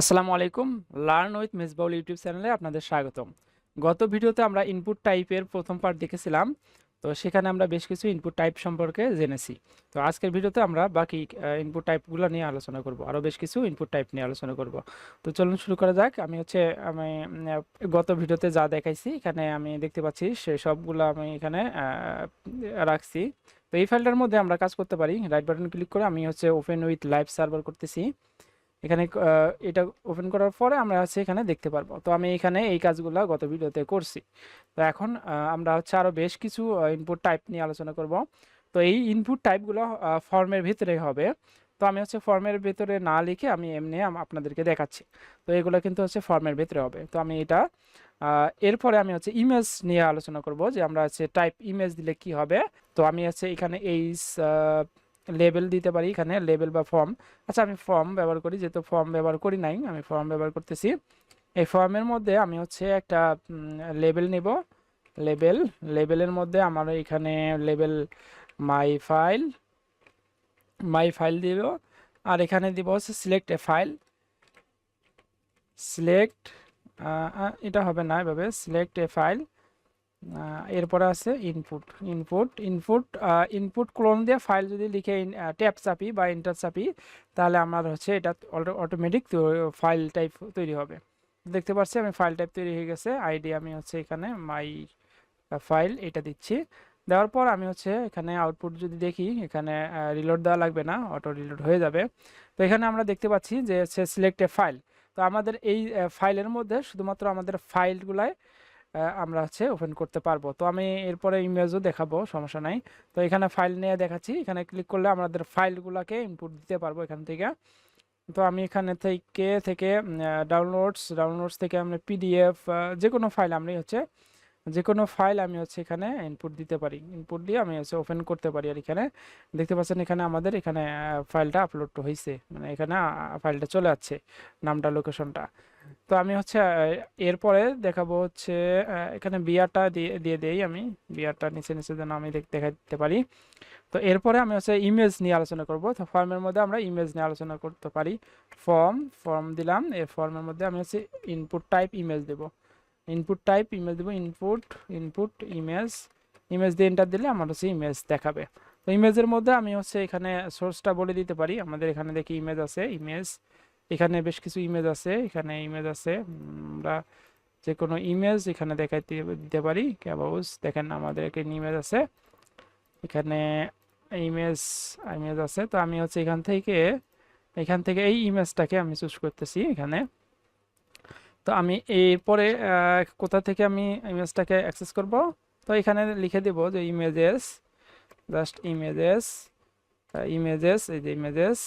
আসসালামু আলাইকুম, learn with Mejbaul YouTube চ্যানেলে আপনাদের স্বাগতম। গত ভিডিওতে আমরা ইনপুট টাইপের প্রথম পার্ট দেখেছিলাম, তো সেখানে আমরা বেশ কিছু ইনপুট টাইপ সম্পর্কে জেনেছি। তো আজকের ভিডিওতে আমরা বাকি ইনপুট টাইপগুলো নিয়ে আলোচনা করব আরও বেশ কিছু ইনপুট টাইপ নিয়ে আলোচনা করব। তো চলুন শুরু করা যাক। আমি হচ্ছে, আমি গত ভিডিওতে যা দেখাইছি, এখানে আমি দেখতে পাচ্ছি, সে সবগুলো আমি এখানে রাখছি। তো এই ফাইলটার মধ্যে আমরা কাজ করতে পারি রাইট বাটন ক্লিক করে আমি হচ্ছে ওপেন উইথ লাইভ সার্ভার করতেছি। এখানে এটা ওপেন করার পরে আমরা হচ্ছে এখানে দেখতে পারব। তো আমি এখানে এই কাজগুলো গত ভিডিওতে করছি। তো এখন আমরা হচ্ছে আরও বেশ কিছু ইনপুট টাইপ নিয়ে আলোচনা করব। তো এই ইনপুট টাইপগুলো ফর্মের ভিতরে হবে। তো আমি হচ্ছে ফর্মের ভিতরে না লিখে আমি এমনি আপনাদেরকে দেখাচ্ছি। তো এগুলো কিন্তু হচ্ছে ফর্মের ভিতরে হবে। তো আমি এটা এরপরে আমি হচ্ছে ইমেজ নিয়ে আলোচনা করব যে আমরা হচ্ছে টাইপ ইমেজ দিলে কি হবে। তো আমি হচ্ছে এখানে এই লেবেল দিতে পারি এখানে লেবেল বা ফর্ম আচ্ছা আমি ফর্ম ব্যবহার করি, যেহেতু ফর্ম ব্যবহার করি নাই, আমি ফর্ম ব্যবহার করতেছি। এই ফর্মের মধ্যে আমি হচ্ছে একটা লেবেল নিব। লেবেল লেবেলের মধ্যে আমার এখানে label my file my file দিব। আর এখানে দিব হচ্ছে সিলেক্ট এ ফাইল সিলেক্ট এটা হবে না এভাবে। সিলেক্ট এ ফাইল এরপরে আছে input input input input clone দিয়ে ফাইল যদি লিখে ট্যাপ চাপি বা ইন্টার চাপি, তাহলে আমার হচ্ছে এটা অটোমেটিক ফাইল টাইপ তৈরি হবে। দেখতে পাচ্ছি আমি ফাইল টাইপ তৈরি হয়ে গেছে আইডি আমি হচ্ছে এখানে মাই ফাইল এটা দিচ্ছি। দেওয়ার পর আমি হচ্ছে এখানে আউটপুট যদি দেখি, এখানে রিলোড দেওয়া লাগবে না অটো রিলোড হয়ে যাবে। তো এখানে আমরা দেখতে পাচ্ছি যে হচ্ছে সিলেক্ট ফাইল তো আমাদের এই ফাইলের মধ্যে শুধুমাত্র আমাদের ফাইলগুলায় আমরা হচ্ছে ওপেন করতে পারব। তো আমি এরপরে ইমেজও দেখাবো, সমস্যা নাই। তো এখানে ফাইল নিয়ে দেখাচ্ছি। এখানে ক্লিক করলে আমাদের ফাইলগুলোকে ইনপুট দিতে পারব এখান থেকে। তো আমি এখানে থেকে থেকে ডাউনলোডস ডাউনলোডস থেকে আমরা পিডিএফ যে কোনো ফাইল আমরা হচ্ছে যে কোনো ফাইল আমি হচ্ছে এখানে ইনপুট দিতে পারি। ইনপুট দিয়ে আমি হচ্ছে ওপেন করতে পারি আর এখানে। দেখতে পাচ্ছেন এখানে আমাদের এখানে ফাইলটা আপলোড হয়েছে মানে এখানে ফাইলটা চলে যাচ্ছে নামটা লোকেশনটা তো আমি হচ্ছে এরপরে দেখাবো হচ্ছে এখানে বিয়ারটা দিয়ে দিয়ে দেই আমি। বিয়ারটা নিচে নিচে যেন আমি দেখা দিতে পারি। তো এরপরে আমি হচ্ছে ইমেজ নিয়ে আলোচনা করব। তো ফর্মের মধ্যে আমরা ইমেজ নিয়ে আলোচনা করতে পারি। ফর্ম ফর্ম দিলাম। এই ফর্মের মধ্যে আমি হচ্ছে ইনপুট টাইপ ইমেজ দেব। ইনপুট টাইপ ইমেজ দেবো ইনপুট ইনপুট ইমেজ ইমেজ দিয়ে এন্টার দিলে আমার হচ্ছে ইমেজ দেখাবে। তো ইমেজের মধ্যে আমি হচ্ছে এখানে সোর্সটা বলে দিতে পারি। আমাদের এখানে দেখি ইমেজ আছে ইমেজ এখানে বেশ কিছু ইমেজ আছে, এখানে ইমেজ আছে। আমরা যে কোনো ইমেজ এখানে দেখাইতে, দিতে পারি। ক্যাবাউস দেখেন আমাদের এখানে ইমেজ আছে। এখানে ইমেজ ইমেজ আছে। তো আমি হচ্ছে এখান থেকে এখান থেকে এই ইমেজটাকে আমি চুজ করতেছি এখানে। তো আমি এরপরে কোথা থেকে আমি ইমেজটাকে অ্যাক্সেস করব? তো এখানে লিখে দেব যে ইমেজেস জাস্ট ইমেজেস ইমেজেস এই যে ইমেজেস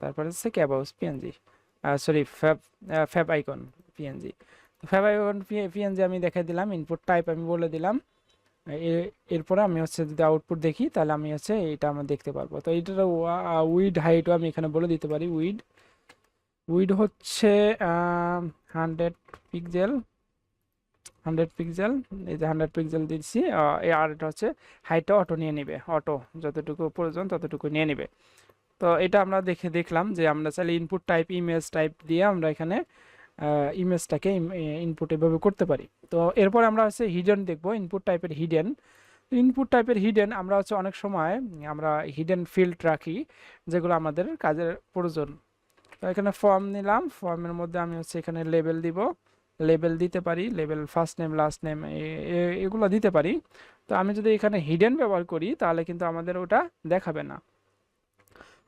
তারপরে হচ্ছে ক্যাব ক্যাবাউস P N G sorry fav favicon P N G favicon P N G আমি দেখাই দিলাম ইনপুট টাইপ আমি বলে দিলাম। এরপরে আমি হচ্ছে যদি আউটপুট দেখি, তাহলে আমি হচ্ছে এটা আমরা দেখতে পারব। তো এইটার উইড হাইটও আমি এখানে বলে দিতে পারি উইড উইড হচ্ছে হান্ড্রেড পিক্সেল হান্ড্রেড পিক্সেল, এই যে হান্ড্রেড পিক্সেল দিচ্ছি আর এটা হচ্ছে হাইটটা অটো নিয়ে নেবে, অটো যতটুকু প্রয়োজন ততটুকু নিয়ে নেবে। তো এটা আমরা দেখে দেখলাম যে আমরা চাইলে ইনপুট টাইপ ইমেজ টাইপ দিয়ে আমরা এখানে ইমেজটাকে ইনপুট এভাবে করতে পারি। তো এরপর আমরা হচ্ছে হিডেন দেখব ইনপুট টাইপের হিডেন ইনপুট টাইপের হিডেন আমরা হচ্ছে অনেক সময় আমরা হিডেন ফিল্ড রাখি, যেগুলো আমাদের কাজের প্রয়োজন। এখানে ফর্ম নিলাম ফর্মের মধ্যে আমি হচ্ছে এখানে লেবেল দিব। লেবেল দিতে পারি label first name last name এগুলো দিতে পারি। তো আমি যদি এখানে হিডেন ব্যবহার করি, তাহলে কিন্তু আমাদের ওটা দেখাবে না।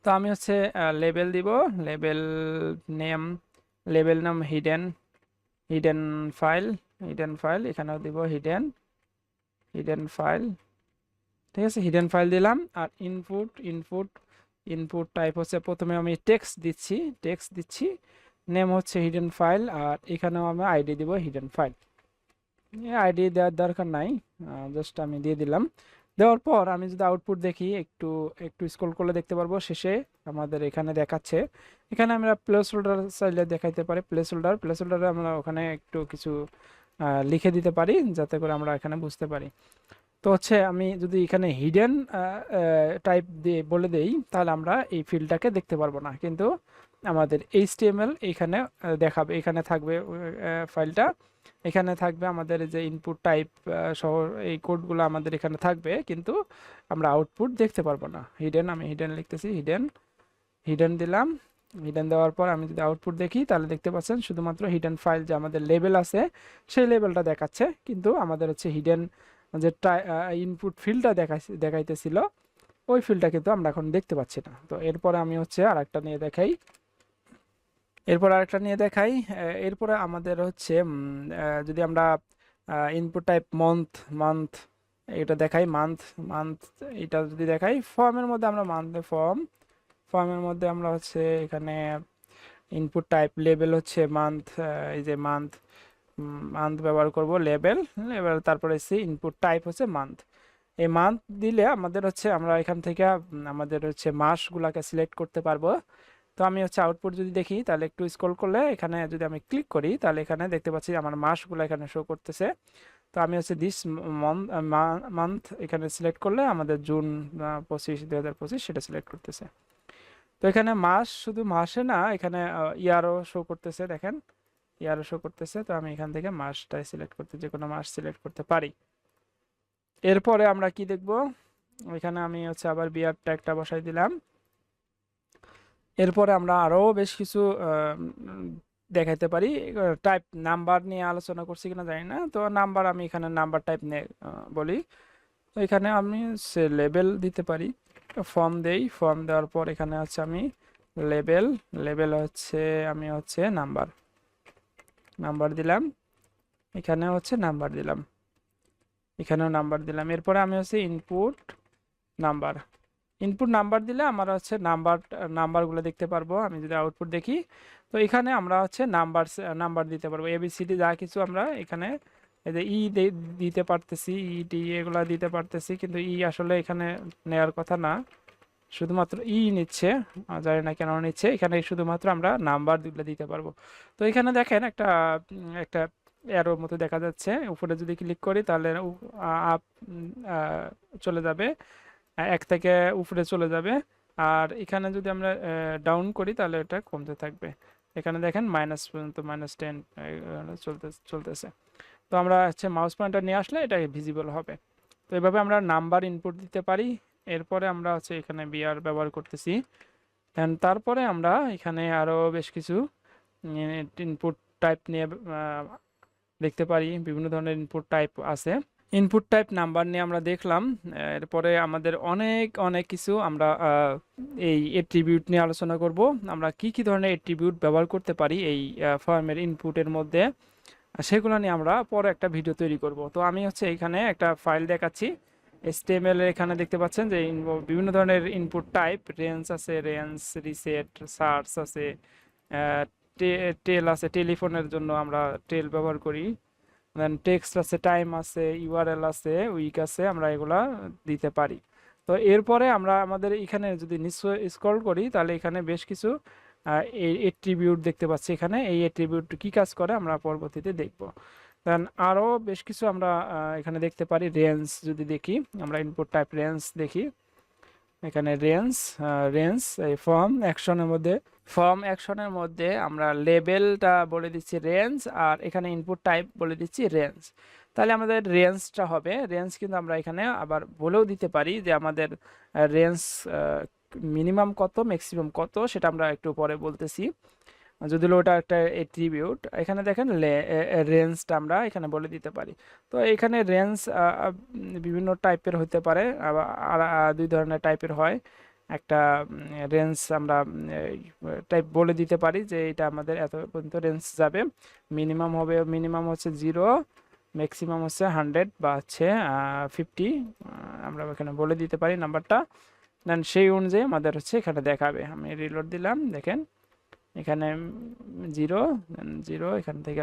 তো আমি হচ্ছে লেবেল দিব লেবেল নেম লেবেল নাম hidden hidden file hidden file এখানেও দিব হিডেন হিডেন ফাইল ঠিক আছে? হিডেন ফাইল দিলাম, আর ইনপুট ইনপুট ইনপুট টাইপ হচ্ছে প্রথমে আমি টেক্সট দিচ্ছি টেক্সট দিচ্ছি নেম হচ্ছে হিডেন ফাইল আর এখানেও আমি আইডি দিব হিডেন ফাইল আইডি দেওয়ার দরকার নাই জাস্ট আমি দিয়ে দিলাম। দেওয়ার পর আমি যদি আউটপুট দেখি, একটু একটু স্ক্রল করলে দেখতে পারব শেষে আমাদের এখানে দেখাচ্ছে। এখানে আমরা প্লেস হোল্ডার চাইলে দেখাইতে পারি প্লেস হোল্ডার প্লেস হোল্ডারে আমরা ওখানে একটু কিছু লিখে দিতে পারি, যাতে করে আমরা এখানে বুঝতে পারি। তো হচ্ছে আমি যদি এখানে হিডেন টাইপ দিয়ে বলে দেই, তাহলে আমরা এই ফিল্ডটাকে দেখতে পারব না। কিন্তু আমাদের এইচটিএমএল এখানে দেখাবে, এখানে থাকবে ফাইলটা এখানে থাকবে আমাদের যে ইনপুট টাইপ সহ, এই কোডগুলো আমাদের এখানে থাকবে, কিন্তু আমরা আউটপুট দেখতে পারব না। হিডেন আমি হিডেন লিখতেছি হিডেন হিডেন দিলাম। হিডেন দেওয়ার পর আমি যদি আউটপুট দেখি, তাহলে দেখতে পাচ্ছেন শুধুমাত্র হিডেন ফাইল যে আমাদের লেভেল আছে, সেই লেভেলটা দেখাচ্ছে। কিন্তু আমাদের হচ্ছে হিডেন যে ইনপুট ফিল্ডটা দেখাই দেখাইতেছিল, ওই ফিল্ডটা কিন্তু আমরা এখন দেখতে পাচ্ছি না। তো এরপরে আমি হচ্ছে আরেকটা নিয়ে দেখাই। এরপর আরেকটা নিয়ে দেখাই। এরপরে আমাদের হচ্ছে যদি আমরা ইনপুট টাইপ মান্থ মান্থ এটা দেখাই মান্থ মান্থ এটা যদি দেখাই ফর্মের মধ্যে আমরা মান্থ ফর্ম ফর্মের মধ্যে আমরা হচ্ছে এখানে ইনপুট টাইপ লেভেল হচ্ছে মান্থ এই যে মান্থ মান্থ ব্যবহার করব লেবেল লেবেল তারপরে সি ইনপুট টাইপ হচ্ছে মান্থ এই মান্থ দিলে আমাদের হচ্ছে আমরা এখান থেকে আমাদের হচ্ছে মাসগুলাকে সিলেক্ট করতে পারব। তো আমি হচ্ছে আউটপুট যদি দেখি, তাহলে একটু স্ক্রল করলে এখানে যদি আমি ক্লিক করি, তাহলে এখানে দেখতে পাচ্ছি আমার মাসগুলো এখানে শো করতেছে। তো আমি হচ্ছে দিস মান্থ এখানে সিলেক্ট করলে আমাদের জুন পঁচিশ, দুই হাজার পঁচিশ সেটা সিলেক্ট করতেছে। তো এখানে মাস শুধু মাসে না, এখানে ইয়ারও শো করতেছে, দেখেন। ইয়ারও শো করতেছে, তো আমি এখান থেকে মাসটাই সিলেক্ট করতে, যে কোনো মাস সিলেক্ট করতে পারি। এরপরে আমরা কি দেখব? এখানে আমি হচ্ছে আবার বিয়ার ট্যাগটা বসাই দিলাম। এরপরে আমরা আরও বেশ কিছু দেখাইতে পারি। টাইপ নাম্বার নিয়ে আলোচনা করছি কিনা জানি না, তো নাম্বার আমি এখানে নাম্বার টাইপ নিয়ে বলি। তো এখানে আমি সে লেবেল দিতে পারি। ফর্ম দেই ফর্ম দেওয়ার পর এখানে হচ্ছে আমি লেবেল লেবেল হচ্ছে, আমি হচ্ছে নাম্বার নাম্বার দিলাম। এখানে হচ্ছে নাম্বার দিলাম। এখানেও নাম্বার দিলাম। এরপরে আমি হচ্ছে ইনপুট নাম্বার। ইনপুট নাম্বার দিলে আমরা হচ্ছে নাম্বার, নাম্বারগুলো দেখতে পারব। আমি যদি আউটপুট দেখি, তো এখানে আমরা হচ্ছে নাম্বার নাম্বার দিতে পারব। এবিসিডি যা কিছু আমরা এখানে ই দিতে পারতেছি ই টি এগুলা দিতে পারতেছি। কিন্তু ই আসলে এখানে নেওয়ার কথা না। শুধুমাত্র ই নিচ্ছে জানি না কেন নিচ্ছে। এখানে শুধুমাত্র আমরা নাম্বার দুটো দিতে পারব। তো এখানে দেখেন একটা একটা অ্যারোর মতো দেখা যাচ্ছে। উপরে যদি ক্লিক করি তাহলে আপ চলে যাবে। এক থেকে উপরে চলে যাবে। আর এখানে যদি আমরা ডাউন করি তাহলে এটা কমতে থাকবে। এখানে দেখেন মাইনাস পর্যন্ত মাইনাস টেন চলতে, চলতেছে। তো আমরা হচ্ছে মাউস পয়েন্টার নিয়ে আসলে এটা ভিজিবল হবে। তো এভাবে আমরা নাম্বার ইনপুট দিতে পারি। এরপরে আমরা হচ্ছে এখানে বিআর ব্যবহার করতেছি। And তারপরে আমরা এখানে আরও বেশ কিছু ইনপুট টাইপ নিয়ে দেখতে পারি। বিভিন্ন ধরনের ইনপুট টাইপ আছে। ইনপুট টাইপ নাম্বার নিয়ে আমরা দেখলাম। এরপরে আমাদের অনেক অনেক কিছু আমরা এই এট্রিবিউট নিয়ে আলোচনা করব। আমরা কি কি ধরনের এট্রিবিউট ব্যবহার করতে পারি এই ফর্মের ইনপুটের মধ্যে? সেগুলো নিয়ে আমরা পরে একটা ভিডিও তৈরি করব। তো আমি হচ্ছে এখানে একটা ফাইল দেখাচ্ছি। এর এখানে দেখতে পাচ্ছেন যে বিভিন্ন ধরনের ইনপুট টাইপ রেঞ্জ আছে রেঞ্জ রিসেট সার্চ আছে টেল আছে টেলিফোনের জন্য আমরা টেল ব্যবহার করি। দেন টেক্সট আছে টাইম আছে ইউআরএল আছে উইক আছে, আমরা এগুলা দিতে পারি। তো এরপরে আমরা আমাদের এখানে যদি নিশ্চয় স্ক্রল করি, তাহলে এখানে বেশ কিছু এট্রিবিউট দেখতে পাচ্ছি এখানে। এই এট্রিবিউট কি কাজ করে আমরা পরবর্তীতে দেখব। দেন আরও বেশ কিছু আমরা এখানে দেখতে পারি। রেঞ্জ যদি দেখি, আমরা ইনপুট টাইপ রেঞ্জ দেখি। এখানে রেঞ্জ রেঞ্জ এই ফর্ম অ্যাকশনের মধ্যে। ফর্ম অ্যাকশনের মধ্যে আমরা লেবেলটা বলে দিচ্ছি রেঞ্জ আর এখানে ইনপুট টাইপ বলে দিচ্ছি রেঞ্জ তাহলে আমাদের রেঞ্জটা হবে। রেঞ্জ কিন্তু আমরা এখানে আবার বলেও দিতে পারি যে আমাদের রেঞ্জ মিনিমাম কত ম্যাক্সিমাম কত, সেটা আমরা একটু পরে বলতেছি। যদি ওটা একটা এট্রিবিউট এখানে দেখেন রেঞ্জটা আমরা এখানে বলে দিতে পারি। তো এখানে রেঞ্জ বিভিন্ন টাইপের হতে পারে আর দুই ধরনের টাইপের হয়। একটা রেঞ্জ আমরা টাইপ বলে দিতে পারি যে এটা আমাদের এত পর্যন্ত রেঞ্জ যাবে। মিনিমাম হবে মিনিমাম হচ্ছে জিরো ম্যাক্সিমাম হচ্ছে হান্ড্রেড বা হচ্ছে ফিফটি আমরা এখানে বলে দিতে পারি নাম্বারটা দেন সেই অনুযায়ী আমাদের হচ্ছে এখানে দেখাবে। আমি রিলোড দিলাম, দেখেন। এখানে জিরো জিরো, এখান থেকে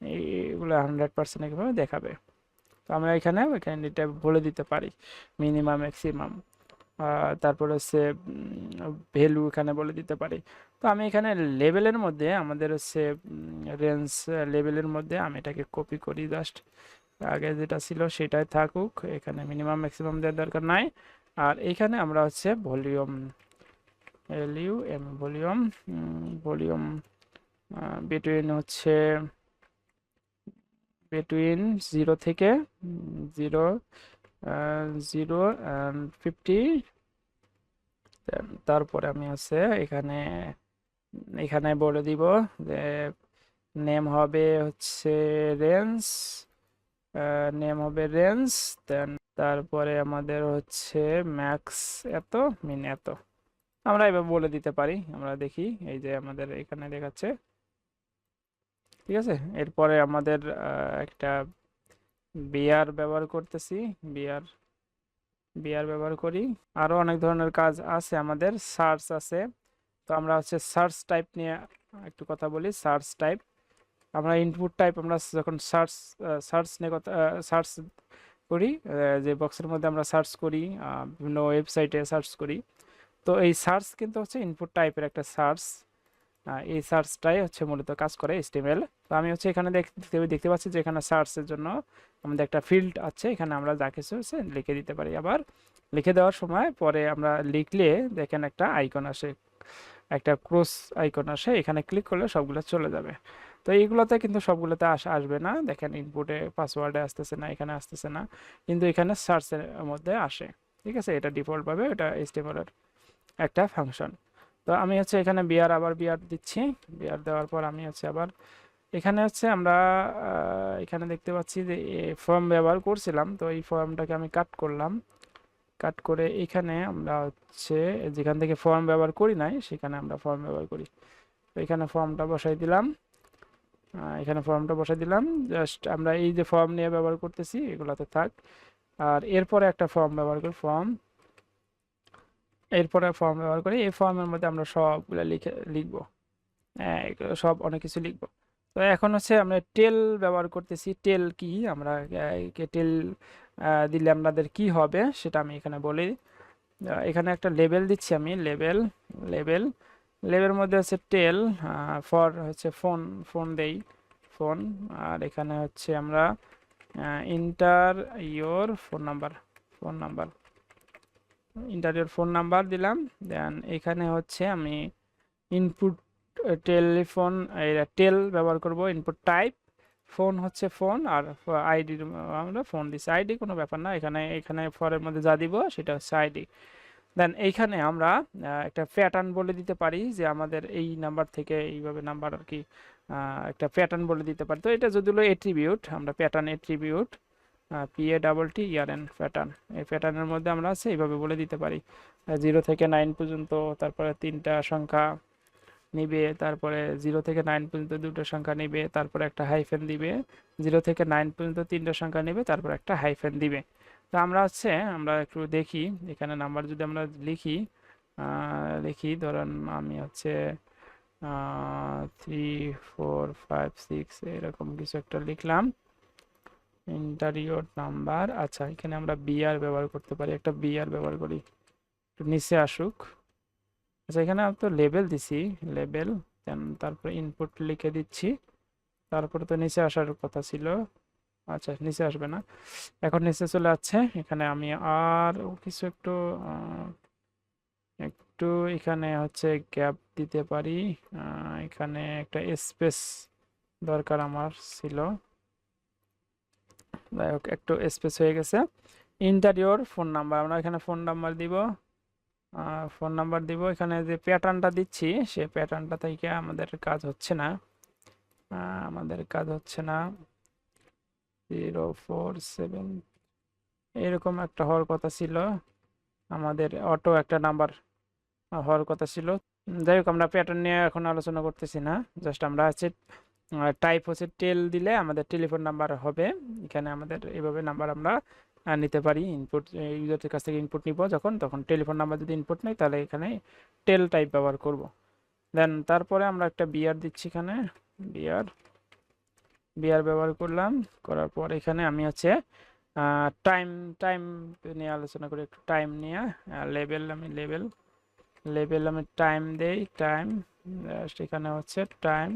এইগুলো হান্ড্রেড পার্সেন্ট এভাবে দেখাবে। তো আমরা এখানে এখানে এটা বলে দিতে পারি মিনিমাম ম্যাক্সিমাম তারপর হচ্ছে ভ্যালু এখানে বলে দিতে পারি। তো আমি এখানে লেভেলের মধ্যে, আমাদের হচ্ছে রেঞ্জ লেভেলের মধ্যে আমি এটাকে কপি করি জাস্ট আগে যেটা ছিল সেটাই থাকুক, এখানে মিনিমাম ম্যাক্সিমাম দেওয়ার দরকার নাই। আর এখানে আমরা হচ্ছে volume U M volume volume between হচ্ছে বিটুইন জিরো থেকে জিরো জিরো ফিফটি তারপরে আমি আছে এখানে এখানে বলে দিব যে নেম হবে হচ্ছে রেঞ্জ নেম হবে রেঞ্জ দেন তারপরে আমাদের হচ্ছে ম্যাক্স এত মিন এত। আমরা এবার বলে দিতে পারি, আমরা দেখি, এই যে আমাদের এখানে দেখাচ্ছে। ঠিক আছে? এরপরে আমাদের একটা বিয়ার ব্যবহার করতেছি, বিয়ার বিয়ার ব্যবহার করি। আরও অনেক ধরনের কাজ আছে আমাদের, সার্চ আছে। তো আমরা হচ্ছে সার্চ টাইপ নিয়ে একটু কথা বলি, সার্চ টাইপ। আমরা ইনপুট টাইপ আমরা যখন সার্চ সার্চ নিয়ে কথা সার্চ করি যে বক্সের মধ্যে আমরা সার্চ করি বিভিন্ন ওয়েবসাইটে সার্চ করি। তো এই সার্চ কিন্তু হচ্ছে ইনপুট টাইপের একটা সার্চ। এই সার্চটাই হচ্ছে মূলত কাজ করে HTML তো আমি হচ্ছে এখানে দেখতে দেখতে পাচ্ছি যে এখানে সার্চের জন্য আমাদের একটা ফিল্ড আছে, এখানে আমরা যা কিছু হচ্ছে লিখে দিতে পারি। আবার লিখে দেওয়ার সময় পরে আমরা লিখলে দেখেন একটা আইকন আসে, একটা ক্রস আইকন আসে, এখানে ক্লিক করলে সবগুলো চলে যাবে। তো এইগুলোতে কিন্তু সবগুলোতে আস, আসবে না। দেখেন ইনপুটে পাসওয়ার্ডে আসতেছে না, এখানে আসতেছে না। কিন্তু এখানে সার্চের মধ্যে আসে। ঠিক আছে? এটা ডিফল্টভাবে এটা এর একটা ফাংশন তো আমি হচ্ছে এখানে বিয়ার আবার বিয়ার দিচ্ছি। বিয়ার দেওয়ার পর আমি হচ্ছে আবার এখানে হচ্ছে আমরা এখানে দেখতে পাচ্ছি যে ফর্ম ব্যবহার করছিলাম। তো এই ফর্মটাকে আমি কাট করলাম। কাট করে এখানে আমরা হচ্ছে যেখান থেকে ফর্ম ব্যবহার করি নাই, সেখানে আমরা ফর্ম ব্যবহার করি। তো এখানে ফর্মটা বসাই দিলাম। এখানে ফর্মটা বসাই দিলাম। জাস্ট আমরা এই যে ফর্ম নিয়ে ব্যবহার করতেছি, এগুলাতে থাক। আর এরপরে একটা ফর্ম ব্যবহার করি। ফর্ম এরপরে ফর্ম ব্যবহার করি। এই ফর্মের মধ্যে আমরা সবগুলো লিখে লিখব। হ্যাঁ, সব অনেক কিছু লিখব। তো এখন হচ্ছে আমরা টেল ব্যবহার করতেছি। টেল কি? আমরা টেল দিলে আমাদের কি হবে সেটা আমি এখানে বলি। এখানে একটা লেবেল দিচ্ছি আমি লেবেল লেবেল লেবেল মধ্যে হচ্ছে টেল ফর হচ্ছে ফোন ফোন দেই। ফোন আর এখানে হচ্ছে আমরা enter your phone number phone number ইন্টারভিউর ফোন নাম্বার দিলাম। দেন এখানে হচ্ছে আমি ইনপুট টেলিফোন টেল ব্যবহার করব ইনপুট টাইপ ফোন হচ্ছে ফোন আর আইডি আমরা ফোন দিচ্ছি আইডি কোনো ব্যাপার না, এখানে এখানে ফরের মধ্যে যা দিব সেটা হচ্ছে আইডি দেন এইখানে আমরা একটা প্যাটার্ন বলে দিতে পারি যে আমাদের এই নাম্বার থেকে এইভাবে নাম্বার আর কি একটা প্যাটার্ন বলে দিতে পারি। তো এটা যদি হলো এট্রিবিউট আমরা pattern attribute P A double T E R N pattern এই প্যাটার্নের মধ্যে আমরা আছে, এইভাবে বলে দিতে পারি। জিরো থেকে নাইন পর্যন্ত, তারপরে তিনটা সংখ্যা নিবে, তারপরে জিরো থেকে নাইন পর্যন্ত দুটো সংখ্যা নিবে, তারপরে একটা হাইফেন দিবে। জিরো থেকে নাইন পর্যন্ত তিনটা সংখ্যা নেবে, তারপর একটা হাইফেন দিবে। তো আমরা হচ্ছে আমরা একটু দেখি। এখানে নাম্বার যদি আমরা লিখি লিখি, ধরেন আমি হচ্ছে থ্রি ফোর ফাইভ সিক্স এরকম কিছু একটা লিখলাম। ইন্টারিয়র নাম্বার আচ্ছা এখানে আমরা বিআর ব্যবহার করতে পারি। একটা বিআর ব্যবহার করি। একটু নিচে আসুক। আচ্ছা এখানে আমি তো লেবেল দিছি। লেবেল তারপরে ইনপুট লিখে দিচ্ছি। তারপরে তো নিচে আসার কথা ছিল। আচ্ছা নিচে আসবে না। এখন নিচে চলে যাচ্ছে। এখানে আমি আর কিছু একটু একটু এখানে হচ্ছে গ্যাপ দিতে পারি। এখানে একটা স্পেস দরকার আমার ছিল। যাই হোক, একটু স্পেস হয়ে গেছে। ইন্টারিয়র ফোন নাম্বার আমরা এখানে ফোন নাম্বার দিব। ফোন নাম্বার দিব। এখানে যে প্যাটার্নটা দিচ্ছি, সে প্যাটার্নটা থেকে আমাদের কাজ হচ্ছে না। আমাদের কাজ হচ্ছে না। জিরো ফোর সেভেন এরকম একটা হওয়ার কথা ছিল। আমাদের অটো একটা নাম্বার হওয়ার কথা ছিল। যাই হোক, আমরা প্যাটার্ন নিয়ে এখন আলোচনা করতেছি না। জাস্ট আমরা হচ্ছে টাইপ হচ্ছে টেল দিলে আমাদের টেলিফোন নাম্বার হবে। এখানে আমাদের এভাবে নাম্বার আমরা নিতে পারি। ইনপুট ইউজারের কাছ থেকে ইনপুট নিব যখন, তখন টেলিফোন নাম্বার যদি ইনপুট নেই, তাহলে এখানে টেল টাইপ ব্যবহার করব। দেন তারপরে আমরা একটা বিআর দিচ্ছি এখানে। বিআর বিআর ব্যবহার করলাম। করার পর এখানে আমি হচ্ছে টাইম টাইম নিয়ে আলোচনা করি, একটু টাইম নিয়ে। লেবেল আমি লেভেল লেবেল আমি টাইম দেই টাইম এখানে হচ্ছে time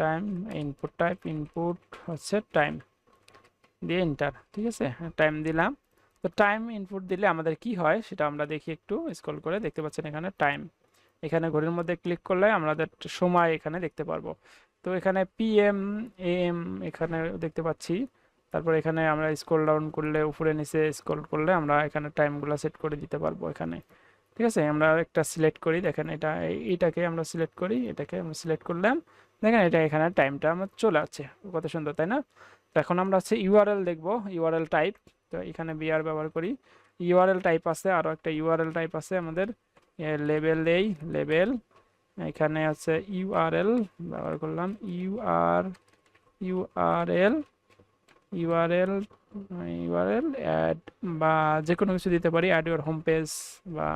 time input type input হচ্ছে টাইম দিয়ে এন্টার ঠিক আছে? টাইম দিলাম। তো টাইম ইনপুট দিলে আমাদের কি হয়? সেটা আমরা দেখি একটু স্ক্রল করে দেখতে পাচ্ছেন এখানে টাইম এখানে ঘড়ির মধ্যে ক্লিক করলে আমাদের সময় এখানে দেখতে পারব। তো এখানে পিএম এম এখানে দেখতে পাচ্ছি। তারপর এখানে আমরা স্ক্রল ডাউন করলে, উপরে নিচে স্ক্রল করলে আমরা এখানে টাইমগুলো সেট করে দিতে পারব এখানে। ঠিক আছে? আমরা একটা সিলেক্ট করি, দেখেন এটা, এইটাকে আমরা সিলেক্ট করি, এটাকে আমরা সিলেক্ট করলাম। দেখেন এটা এখানে টাইমটা আমার চলে আসছে। কত সুন্দর, তাই না? তো এখন আমরা হচ্ছে ইউআরএল দেখব ইউআরএল টাইপ তো এখানে বিআর ব্যবহার করি। ইউআরএল টাইপ আছে আরও একটা ইউআরএল টাইপ আছে আমাদের। লেবেল দেই লেবেল এখানে আছে ইউআরএল ব্যবহার করলাম। U R URL URL URL add বা যে কোনো কিছু দিতে পারি অ্যাড ইউর হোম পেজ বা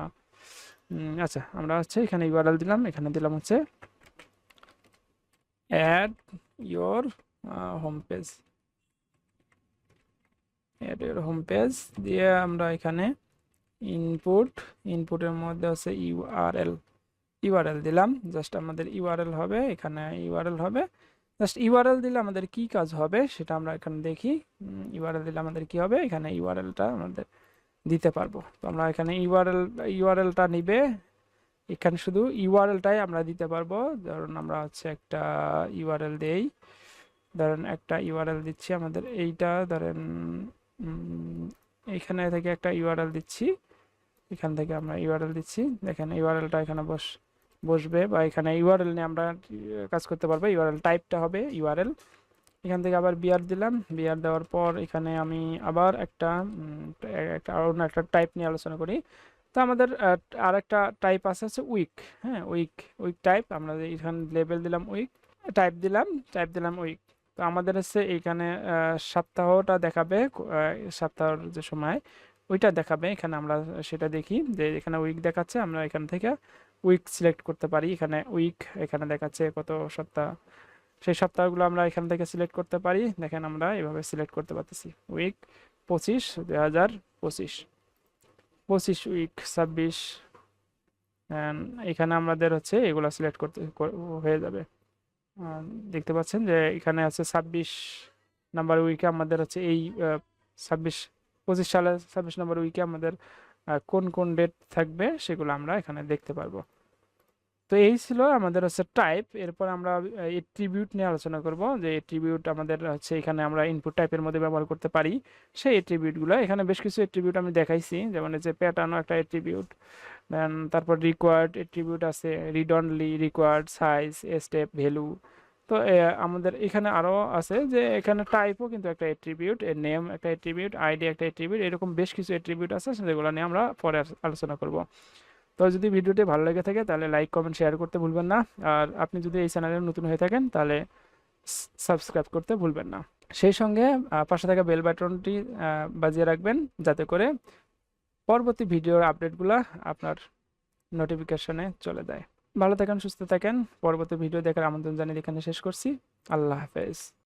আচ্ছা আমরা হচ্ছে এখানে ইউআরএল দিলাম। এখানে দিলাম হচ্ছে add your home page add your home page দিয়ে আমরা এখানে ইনপুট ইনপুটের মধ্যে আছে ইউআরএল ইউআরএল দিলাম জাস্ট আমাদের ইউআরএল হবে, এখানে ইউআরএল হবে। জাস্ট ইউআরএল দিলে আমাদের কি কাজ হবে সেটা আমরা এখানে দেখি। ইউআরএল দিলে আমাদের কি হবে? এখানে ইউআরএলটা আমাদের দিতে পারব। তো আমরা এখানে ইউআরএল ইউআরএলটা নিবে এখানে শুধু ইউআরএলটাই আমরা দিতে পারব। ধরুন আমরা হচ্ছে একটা ইউআরএল দেই। ধরেন একটা ইউআরএল দিচ্ছি আমাদের এইটা ধরেন উম, এইখানে থেকে একটা ইউআরএল দিচ্ছি। এখান থেকে আমরা ইউআরএল দিচ্ছি। দেখেন ইউআরএলটা এখানে বস বসবে বা এখানে ইউআরএল নিয়ে আমরা কাজ করতে পারব। ইউআরএল টাইপটা হবে ইউআরএল এখান থেকে আবার বিআর দিলাম। বিআর দেওয়ার পর এখানে আমি আবার একটা একটা অন্য একটা টাইপ নিয়ে আলোচনা করি। তো আমাদের আর একটা টাইপ আছে হচ্ছে উইক হ্যাঁ? উইক উইক টাইপ আমরা এখানে লেবেল দিলাম উইক টাইপ দিলাম টাইপ দিলাম উইক তো আমাদের হচ্ছে আহ, সপ্তাহটা দেখাবে সপ্তাহর যে সময় ওইটা দেখাবে এখানে আমরা সেটা দেখি যে এখানে উইক দেখাচ্ছে আমরা এখান থেকে উইক সিলেক্ট করতে পারি এখানে উইক এখানে দেখাচ্ছে কত সপ্তাহ সেই সপ্তাহগুলো আমরা এখান থেকে সিলেক্ট করতে পারি দেখেন আমরা এভাবে সিলেক্ট করতে পারতেছি উইক পঁচিশ দুই হাজার পঁচিশ। পঁচিশ উইক ছাব্বিশ এখানে আমাদের হচ্ছে এগুলো সিলেক্ট করতে হয়ে যাবে। দেখতে পাচ্ছেন যে এখানে আছে ছাব্বিশ নাম্বার উইকে আমাদের হচ্ছে এই ছাব্বিশ, পঁচিশ সালে ছাব্বিশ নাম্বার উইকে আমাদের কোন কোন ডেট থাকবে সেগুলো আমরা এখানে দেখতে পারব। তো এই ছিল আমাদের হচ্ছে টাইপ এরপর আমরা এট্রিবিউট নিয়ে আলোচনা করব। যে এট্রিবিউট আমাদের হচ্ছে এখানে আমরা ইনপুট টাইপের মধ্যে ব্যবহার করতে পারি। সেই এট্রিবিউটগুলো এখানে বেশ কিছু এট্রিবিউট আমি দেখাইছি। যেমন যে প্যাটার্নও একটা এট্রিবিউট দেন তারপর রিকোয়ার্ড এট্রিবিউট আছে read only required size step value তো আমাদের এখানে আরও আছে যে এখানে টাইপও কিন্তু একটা এট্রিবিউট এর নেম একটা এট্রিবিউট আইডি একটা এট্রিবিউট এরকম বেশ কিছু এট্রিবিউট আছে যেগুলো নিয়ে আমরা পরে আলোচনা করব। তো যদি ভিডিওটি ভালো লেগে থাকে তাহলে লাইক, কমেন্ট, শেয়ার করতে ভুলবেন না। আর আপনি যদি এই চ্যানেলে নতুন হয়ে থাকেন তাহলে সাবস্ক্রাইব করতে ভুলবেন না। সেই সঙ্গে পাশে থাকা বেল বাটনটি বাজিয়ে রাখবেন যাতে করে পরবর্তী ভিডিওর আপডেটগুলো আপনার নোটিফিকেশনে চলে যায়। ভালো থাকেন, সুস্থ থাকেন। পরবর্তী ভিডিও দেখার আমন্ত্রণ জানিয়ে এখানে শেষ করছি। আল্লাহ হাফেজ।